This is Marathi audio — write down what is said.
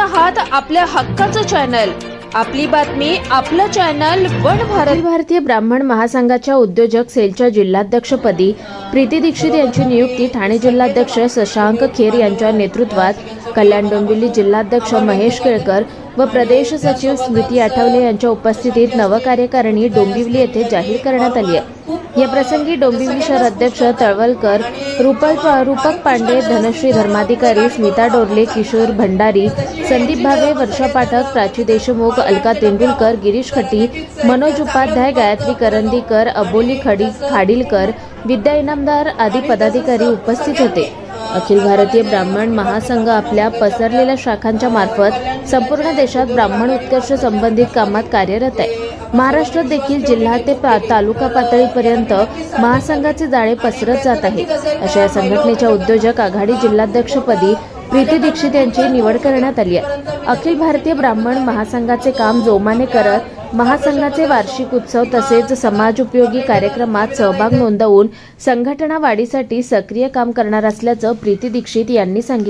आहात आपल्या हक्काचं चॅनल. आपली बातमी आपलं चॅनल वन भारत. भारतीय ब्राह्मण महासंघाच्या उद्योजक सेलच्या जिल्हाध्यक्षपदी प्रीती दीक्षित यांची नियुक्ती ठाणे जिल्हाध्यक्ष शशांक खेर यांच्या नेतृत्वात कल्याण डोंबिवली जिल्हाध्यक्ष महेश केळकर व प्रदेश सचिव स्मृती आठवले यांच्या उपस्थितीत नवकार्यकारिणी डोंबिवली येथे जाहीर करण्यात आली आहे. या प्रसंगी डोंबिवली शहर अध्यक्ष तळवलकर रुपल रूपक पांडे धनश्री धर्माधिकारी स्मिता डोरले किशोर भंडारी संदीप भावे वर्षा पाठक प्राची देशमुख अलका तेंडुलकर गिरीश खटी मनोज उपाध्याय गायत्री करंदीकर अबोली खडी खाडीलकर विद्या इनामदार आदी पदाधिकारी उपस्थित होते. अखिल भारतीय ब्राह्मण महासंघ आपल्या पसरलेल्या शाखांच्या मार्फत संपूर्ण देशात ब्राह्मण उत्कर्ष संबंधित कामात कार्यरत आहे. महाराष्ट्रात देखील जिल्हा ते पा- तालुका पातळीपर्यंत महासंघाचे जाळे पसरत जात आहे अशा या संघटनेच्या उद्योजक आघाडी जिल्हाध्यक्षपदी प्रीती दीक्षित यांची निवड करण्यात आली आहे. अखिल भारतीय ब्राह्मण महासंघाचे काम जोमाने करत महासंघाचे वार्षिक उत्सव तसेच समाज उपयोगी कार्यक्रमात सहभाग नोंदवून संघटना वाढीसाठी सक्रिय काम करणार असल्याचं प्रीती दीक्षित यांनी सांगितलं.